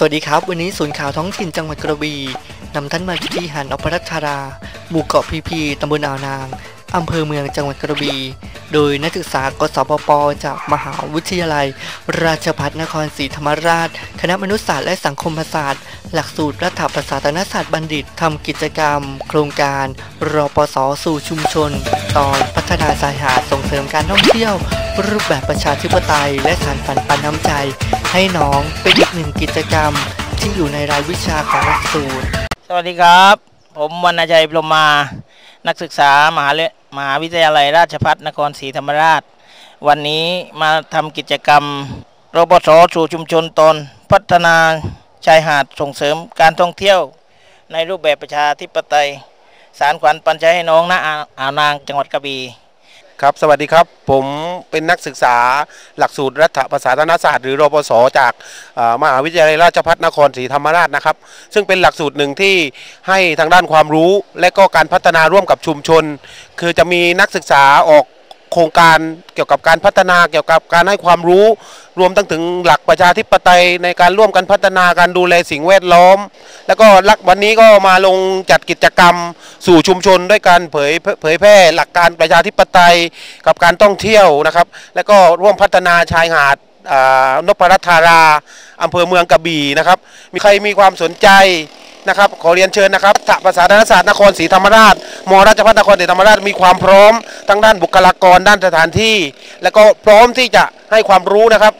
สวัสดีครับ วันนี้ศูนย์ข่าวท้องถิ่นจังหวัดกระบี่นำท่านมาที่หาดอปรัชรา หมู่เกาะพีพีตำบลอ่าวนางอำเภอเมืองจังหวัดกระบี่โดยนักศึกษากศปปจากมหาวิทยาลัย ราชภัฏนครศรีธรรมราช คณะมนุษยศาสตร์และสังคมศาสตร์ หลักสูตรรัฐประศาสนศาสตร์บัณฑิตทำกิจกรรม โครงการรอปสสู่ชุมชน ตอนพัฒนาชายหาดส่งเสริมการท่องเที่ยว รูปแบบประชาธิปไตย และสารฝันปันน้ำใจ ให้น้องเป็นอีกหนึ่งกิจกรรมที่อยู่ในรายวิชาของหลักสูตร สวัสดีครับ ผมวรรณชัยพรมมา นักศึกษามหาเลมหาวิทยาลัยราชภัฏนครศรีธรรมราช วันนี้มาทำกิจกรรมรปสสู่ชุมชนตน พัฒนาชายหาดส่งเสริมการท่องเที่ยว ในรูปแบบประชาธิปไตย สารขวัญปัญญาให้น้องณอ่าอ่าวนางจังหวัดกระบี่ ครับสวัสดีครับ ผมเป็นนักศึกษาหลักสูตรรัฐประศาสนศาสตร์หรือรปศจากมหาวิทยาลัยราชภัฏนครศรีธรรมราชนะครับ ซึ่งเป็นหลักสูตรหนึ่งที่ให้ทางด้านความรู้ และก็การพัฒนาร่วมกับชุมชน คือจะมีนักศึกษาออก โครงการเกี่ยวกับการพัฒนาเกี่ยวกับการให้ความรู้ รวมตั้งถึงหลักประชาธิปไตยในการร่วมกันพัฒนาการดูแลสิ่งแวดล้อม แล้วก็ลักวันนี้ก็มาลงจัดกิจกรรมสู่ชุมชนด้วยการเผยเผยแพร่หลักการประชาธิปไตยกับการท่องเที่ยวนะครับ แล้วก็ร่วมพัฒนาชายหาดนพรัตธาราอำเภอเมืองกระบี่นะครับ มีใครมีความสนใจ นะครับขอเรียนเชิญนะครับถประสาทศาสตร์นครศรีธรรมราชมราชภัฏนครศรีธรรมราชมีความพร้อมทั้งด้านบุคลากรด้านสถานที่ และก็พร้อมที่จะให้ความรู้นะครับ